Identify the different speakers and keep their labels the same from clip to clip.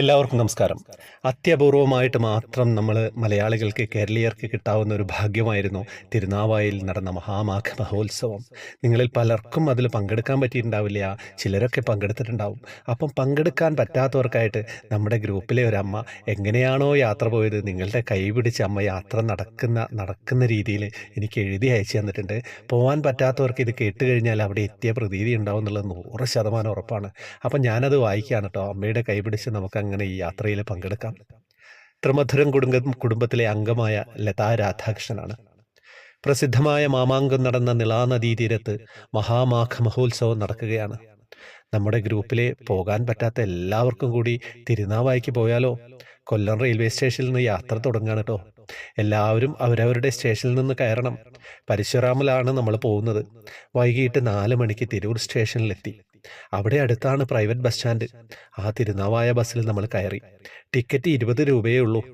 Speaker 1: എല്ലാവർക്കും നമസ്കാരം. അത്യപൂർവമായിട്ട് മാത്രം നമ്മൾ മലയാളികൾക്ക് കേരളീയർക്ക് കിട്ടാവുന്ന ഒരു ഭാഗ്യമായിരുന്നു തിരുനാവായിൽ നടന്ന മഹാമാഘ മഹോത്സവം. നിങ്ങളിൽ പലർക്കും അതിൽ പങ്കെടുക്കാൻ പറ്റിയിട്ടുണ്ടാവില്ല. ചിലരൊക്കെ പങ്കെടുത്തിട്ടുണ്ടാവും. അപ്പം പങ്കെടുക്കാൻ പറ്റാത്തവർക്കായിട്ട് നമ്മുടെ ഗ്രൂപ്പിലെ ഒരു അമ്മ എങ്ങനെയാണോ യാത്ര പോയത് നിങ്ങളുടെ കൈ പിടിച്ച് അമ്മ യാത്ര നടക്കുന്ന നടക്കുന്ന രീതിയിൽ എനിക്ക് എഴുതി അയച്ചു തന്നിട്ടുണ്ട്. പോകാൻ പറ്റാത്തവർക്ക് ഇത് കേട്ട് കഴിഞ്ഞാൽ അവിടെ എത്തിയ പ്രതീതി ഉണ്ടാവും എന്നുള്ളത് നൂറ് ശതമാനം ഉറപ്പാണ്. അപ്പം ഞാനത് വായിക്കുകയാണ് കേട്ടോ. അമ്മയുടെ കൈ പിടിച്ച് നമുക്ക് അങ്ങനെ ഈ യാത്രയിൽ പങ്കെടുക്കാം. ത്രിമധുരം കുടുംബ കുടുംബത്തിലെ അംഗമായ ലതാ രാധാകൃഷ്ണനാണ്. പ്രസിദ്ധമായ മാമാങ്കം നടന്ന നിളാനദീ തീരത്ത് മഹാമാഘ മഹോത്സവം നടക്കുകയാണ്. നമ്മുടെ ഗ്രൂപ്പിലെ പോകാൻ പറ്റാത്ത എല്ലാവർക്കും കൂടി തിരുനാവായിക്ക് പോയാലോ? കൊല്ലം റെയിൽവേ സ്റ്റേഷനിൽ നിന്ന് യാത്ര തുടങ്ങാണ് കേട്ടോ എല്ലാവരും അവരവരുടെ സ്റ്റേഷനിൽ നിന്ന് കയറണം. പരശുറാമിലാണ് നമ്മൾ പോകുന്നത്. വൈകിട്ട് നാല് മണിക്ക് തിരൂർ സ്റ്റേഷനിലെത്തി. അവിടെ അടുത്താണ് പ്രൈവറ്റ് ബസ് സ്റ്റാൻഡ്. ആ തിരുനാവായ ബസ്സിൽ നമ്മൾ കയറി. ടിക്കറ്റ് ഇരുപത് രൂപയേ ഉള്ളൂ.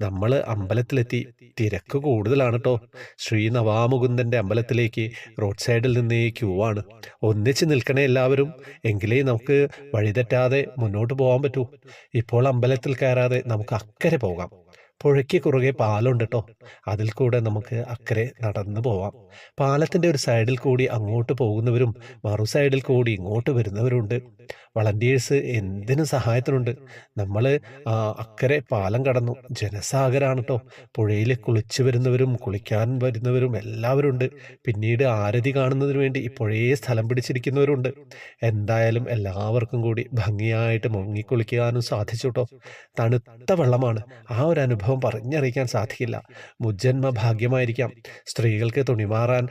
Speaker 1: നമ്മൾ അമ്പലത്തിലെത്തി. തിരക്ക് കൂടുതലാണ് കേട്ടോ ശ്രീ നവാമുകുന്ദന്റെ അമ്പലത്തിലേക്ക് റോഡ് സൈഡിൽ നിന്ന് ക്യൂ ആണ്. ഒന്നിച്ച് നിൽക്കണേ എല്ലാവരും. എങ്കിലേ നമുക്ക് വഴിതെറ്റാതെ മുന്നോട്ട് പോകാൻ പറ്റൂ. ഇപ്പോൾ അമ്പലത്തിൽ കയറാതെ നമുക്ക് അക്കരെ പോകാം. പുഴയ്ക്ക് കുറുകെ പാലമുണ്ട് കേട്ടോ അതിൽ കൂടെ നമുക്ക് അക്കരെ നടന്നു പോവാം. പാലത്തിന്റെ ഒരു സൈഡിൽ കൂടി അങ്ങോട്ട് പോകുന്നവരും മറു സൈഡിൽ കൂടി ഇങ്ങോട്ട് വരുന്നവരുണ്ട്. വളണ്ടിയേഴ്സ് എന്തിനും സഹായത്തിനുണ്ട്. നമ്മൾ അക്കരെ പാലം കടന്നു. ജനസാഗരാണ് കേട്ടോ പുഴയിൽ കുളിച്ചു വരുന്നവരും കുളിക്കാൻ വരുന്നവരും എല്ലാവരും ഉണ്ട് പിന്നീട് ആരതി കാണുന്നതിന് വേണ്ടി ഈ പുഴയെ സ്ഥലം പിടിച്ചിരിക്കുന്നവരുണ്ട്. എന്തായാലും എല്ലാവർക്കും കൂടി ഭംഗിയായിട്ട് മുങ്ങിക്കുളിക്കാനും സാധിച്ചു കേട്ടോ തണുത്ത വെള്ളമാണ്. ആ ഒരു അനുഭവം പറഞ്ഞറിയിക്കാൻ സാധിക്കില്ല. മുജ്ജന്മ ഭാഗ്യമായിരിക്കാം. സ്ത്രീകൾക്ക് തുണിമാറാൻ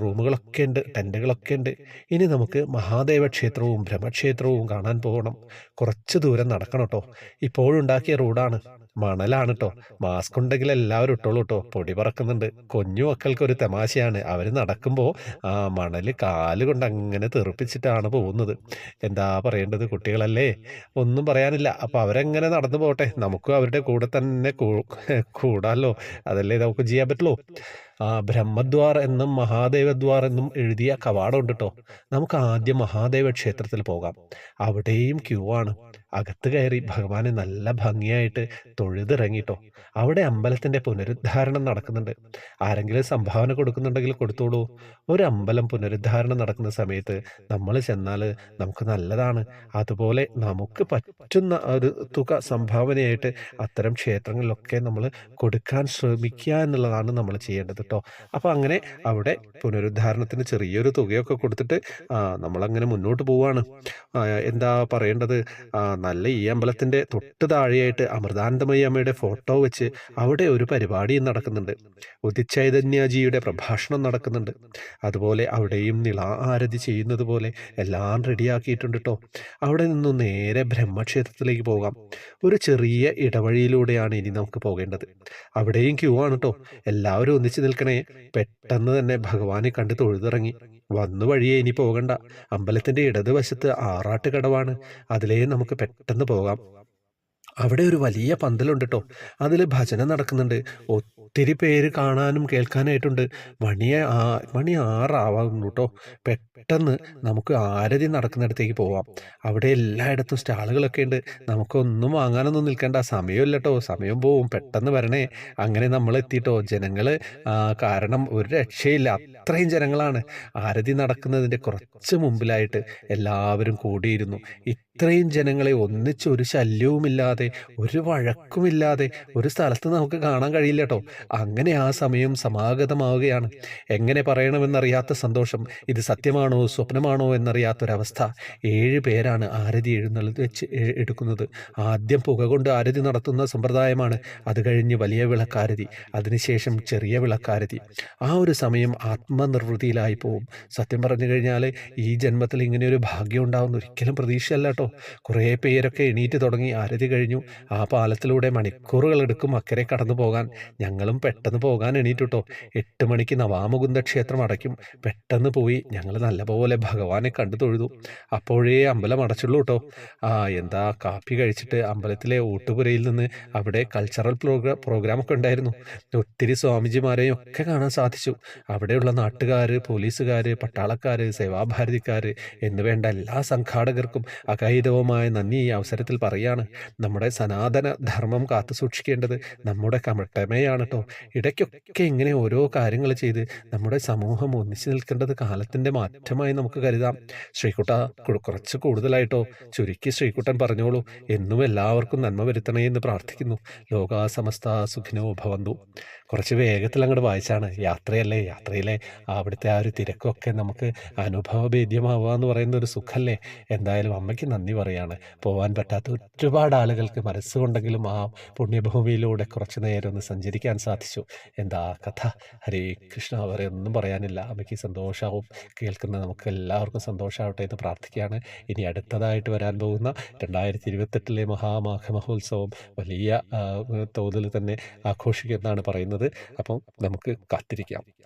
Speaker 1: റൂമുകളൊക്കെ ഉണ്ട് ടെന്റുകളൊക്കെ ഉണ്ട്. ഇനി നമുക്ക് മഹാദേവ ക്ഷേത്രവും ബ്രഹ്മക്ഷേത്രവും കാണാൻ പോകണം. കുറച്ച് ദൂരം നടക്കണം കേട്ടോ ഇപ്പോഴുണ്ടാക്കിയ റോഡാണ് മണലാണ് കേട്ടോ മാസ്ക് ഉണ്ടെങ്കിൽ എല്ലാവരും ഇട്ടോളൂ കേട്ടോ പൊടി പറക്കുന്നുണ്ട്. കുഞ്ഞു മക്കൾക്ക് ഒരു തമാശയാണ്. അവർ നടക്കുമ്പോൾ ആ മണൽ കാലുകൊണ്ട് അങ്ങനെ തെറിപ്പിച്ചിട്ടാണ് പോകുന്നത്. എന്താ പറയേണ്ടത് കുട്ടികളല്ലേ? ഒന്നും പറയാനില്ല. അപ്പോൾ അവരെങ്ങനെ നടന്നു പോട്ടെ നമുക്കും അവരുടെ കൂടെ തന്നെ കൂടാലോ. അതല്ലേ നമുക്ക് ചെയ്യാൻ പറ്റുള്ളൂ? ബ്രഹ്മദ്വാർ എന്നും മഹാദേവദ്വാർ എന്നും എഴുതിയ കവാടമുണ്ട് കേട്ടോ നമുക്ക് ആദ്യം മഹാദേവ ക്ഷേത്രത്തിൽ പോകാം. അവിടെയും ക്യൂ ആണ്. അകത്ത് കയറി ഭഗവാനെ നല്ല ഭംഗിയായിട്ട് തൊഴുതിറങ്ങിട്ടോ. അവിടെ അമ്പലത്തിന്റെ പുനരുദ്ധാരണം നടക്കുന്നുണ്ട്. ആരെങ്കിലും സംഭാവന കൊടുക്കുന്നുണ്ടെങ്കിൽ കൊടുത്തോളൂ. ഒരു അമ്പലം പുനരുദ്ധാരണം നടക്കുന്ന സമയത്ത് നമ്മൾ ചെന്നാൽ നമുക്ക് നല്ലതാണ്. അതുപോലെ നമുക്ക് പറ്റുന്ന ഒരു തുക സംഭാവനയായിട്ട് അത്തരം ക്ഷേത്രങ്ങളിലൊക്കെ നമ്മൾ കൊടുക്കാൻ ശ്രമിക്കുക എന്നുള്ളതാണ് നമ്മൾ ചെയ്യേണ്ടത്. കേട്ടോ. അപ്പോൾ അങ്ങനെ അവിടെ പുനരുദ്ധാരണത്തിന് ചെറിയൊരു തുകയൊക്കെ കൊടുത്തിട്ട് നമ്മളങ്ങനെ മുന്നോട്ട് പോവുകയാണ് എന്താ പറയേണ്ടത്? നല്ല ഈ അമ്പലത്തിന്റെ തൊട്ട് താഴെയായിട്ട് അമൃതാനന്ദമയി അമ്മയുടെ ഫോട്ടോ വെച്ച് അവിടെ ഒരു പരിപാടി നടക്കുന്നുണ്ട്. ഉദിച്ചൈതന്യജിയുടെ പ്രഭാഷണം നടക്കുന്നുണ്ട്. അതുപോലെ അവിടെയും നിള ആരതി ചെയ്യുന്നത് പോലെ എല്ലാം റെഡിയാക്കിയിട്ടുണ്ട് കേട്ടോ അവിടെ നിന്നും നേരെ ബ്രഹ്മക്ഷേത്രത്തിലേക്ക് പോകാം. ഒരു ചെറിയ ഇടവഴിയിലൂടെയാണ് ഇനി നമുക്ക് പോകേണ്ടത്. അവിടെയും ക്യൂ ആണ് കേട്ടോ എല്ലാവരും ഒന്നിച്ചു നിൽക്കണേ. പെട്ടെന്ന് തന്നെ ഭഗവാനെ കണ്ട് തൊഴുതിറങ്ങി. വന്നു വഴിയേ ഇനി പോകണ്ട. അമ്പലത്തിന്റെ ഇടതുവശത്ത് ആറാട്ട് കടവാണ് അതിലേ നമുക്ക് പെട്ടെന്ന് പോകാം. അവിടെ ഒരു വലിയ പന്തലുണ്ട് കേട്ടോ അതിൽ ഭജന നടക്കുന്നുണ്ട്. ഒത്തിരി പേര് കാണാനും കേൾക്കാനായിട്ടുണ്ട്. മണി ആ മണി ആറാവുന്നു കേട്ടോ പെട്ടെന്ന് നമുക്ക് ആരതി നടക്കുന്നിടത്തേക്ക് പോവാം. അവിടെ എല്ലായിടത്തും സ്റ്റാളുകളൊക്കെ ഉണ്ട്. നമുക്കൊന്നും വാങ്ങാനൊന്നും നിൽക്കേണ്ട. സമയമില്ല കേട്ടോ സമയം പോവും. പെട്ടെന്ന് വരണേ. അങ്ങനെ നമ്മൾ എത്തിയിട്ടോ ജനങ്ങൾ കാരണം ഒരു രക്ഷയില്ല. അത്രയും ജനങ്ങളാണ്. ആരതി നടക്കുന്നതിന്റെ കുറച്ച് മുമ്പിലായിട്ട് എല്ലാവരും കൂടിയിരുന്നു. ഇത്രയും ജനങ്ങളെ ഒന്നിച്ച് ഒരു ശല്യവുമില്ലാതെ ഒരു വഴക്കുമില്ലാതെ ഒരു സ്ഥലത്ത് നമുക്ക് കാണാൻ കഴിയില്ല കേട്ടോ അങ്ങനെ ആ സമയം സമാഗതമാവുകയാണ്. എങ്ങനെ പറയണമെന്നറിയാത്ത സന്തോഷം ഇത് സത്യമാണോ സ്വപ്നമാണോ എന്നറിയാത്തൊരവസ്ഥ. ഏഴ് പേരാണ് ആരതി എഴുന്നള്ളത് വെച്ച് എടുക്കുന്നത്. ആദ്യം പുക കൊണ്ട് ആരതി നടത്തുന്ന സമ്പ്രദായമാണ്. അത് കഴിഞ്ഞ് വലിയ വിളക്കാരതി അതിനുശേഷം ചെറിയ വിളക്കാരതി. ആ ഒരു സമയം ആത്മനിർവൃതിയിലായി പോവും. സത്യം പറഞ്ഞു കഴിഞ്ഞാൽ ഈ ജന്മത്തിൽ ഇങ്ങനെ ഒരു ഭാഗ്യം ഉണ്ടാവുന്ന ഒരിക്കലും പ്രതീക്ഷയല്ല കേട്ടോ കുറേ പേരൊക്കെ എണീറ്റ് തുടങ്ങി ആരതി കഴിഞ്ഞു. ആ പാലത്തിലൂടെ മണിക്കൂറുകൾ എടുക്കും അക്കരെ കടന്നു പോകാൻ. ഞങ്ങളും പെട്ടെന്ന് പോകാൻ എണീറ്റുട്ടോ. എട്ട് മണിക്ക് നവാമുകുന്ദ ക്ഷേത്രം അടയ്ക്കും. പെട്ടെന്ന് പോയി ഞങ്ങൾ നല്ലപോലെ ഭഗവാനെ കണ്ടു തൊഴുതു. അപ്പോഴേ അമ്പലം അടച്ചുള്ളൂ കേട്ടോ ആ എന്താ കാപ്പി കഴിച്ചിട്ട് അമ്പലത്തിലെ ഊട്ടുപുരയിൽ നിന്ന് അവിടെ കൾച്ചറൽ പ്രോഗ്രാം പ്രോഗ്രാമൊക്കെ ഉണ്ടായിരുന്നു. ഒത്തിരി സ്വാമിജിമാരെയും ഒക്കെ കാണാൻ സാധിച്ചു. അവിടെയുള്ള നാട്ടുകാർ പോലീസുകാർ പട്ടാളക്കാർ സേവാഭാരതിക്കാർ എന്നുവേണ്ട എല്ലാ സംഘാടകർക്കും അകൈ ഹൃദയംഗമമായ നന്ദി ഈ അവസരത്തിൽ പറയാണ്. നമ്മുടെ സനാതന ധർമ്മം കാത്തു സൂക്ഷിക്കേണ്ടത് നമ്മുടെ കമട്ടമയാണ് കേട്ടോ ഇടയ്ക്കൊക്കെ ഇങ്ങനെ ഓരോ കാര്യങ്ങൾ ചെയ്ത് നമ്മുടെ സമൂഹം ഒന്നിച്ചു നിൽക്കേണ്ടത് കാലത്തിന്റെ മാറ്റമായി നമുക്ക് കരുതാം. ശ്രീകുട്ട കുറച്ച് കൂടുതലായിട്ടോ. ചുരുക്കി ശ്രീകുട്ടൻ പറഞ്ഞോളൂ. എന്നും എല്ലാവർക്കും നന്മ വരുത്തണേ എന്ന് പ്രാർത്ഥിക്കുന്നു. ലോകാ സമസ്ത സുഖിനോ ഭവന്തു. കുറച്ച് വേഗത്തിൽ അങ്ങോട്ട് വായിച്ചാണ്. യാത്രയല്ലേ യാത്രയിലെ അവിടുത്തെ ആ ഒരു തിരക്കൊക്കെ നമുക്ക് അനുഭവഭേദ്യമാവുക എന്ന് പറയുന്ന ഒരു സുഖമല്ലേ എന്തായാലും അമ്മയ്ക്ക് നന്ദി. പറയാണ് പോകാൻ പറ്റാത്ത ഒരുപാട് ആളുകൾക്ക് മനസ്സുകൊണ്ടെങ്കിലും ആ പുണ്യഭൂമിയിലൂടെ കുറച്ച് നേരം ഒന്ന് സഞ്ചരിക്കാൻ സാധിച്ചു. എന്താ കഥ? ഹരേ കൃഷ്ണ വരെ ഒന്നും പറയാനില്ല. അമ്മയ്ക്ക് സന്തോഷമാവും കേൾക്കുന്ന നമുക്ക് എല്ലാവർക്കും സന്തോഷമാവട്ടെ എന്ന് പ്രാർത്ഥിക്കുകയാണ്. ഇനി അടുത്തതായിട്ട് വരാൻ പോകുന്ന രണ്ടായിരത്തി ഇരുപത്തെട്ടിലെ മഹാമാഘ മഹോത്സവം വലിയ തോതിൽ തന്നെ ആഘോഷിക്കുമെന്നാണ് പറയുന്നത്. അപ്പം നമുക്ക് കാത്തിരിക്കാം.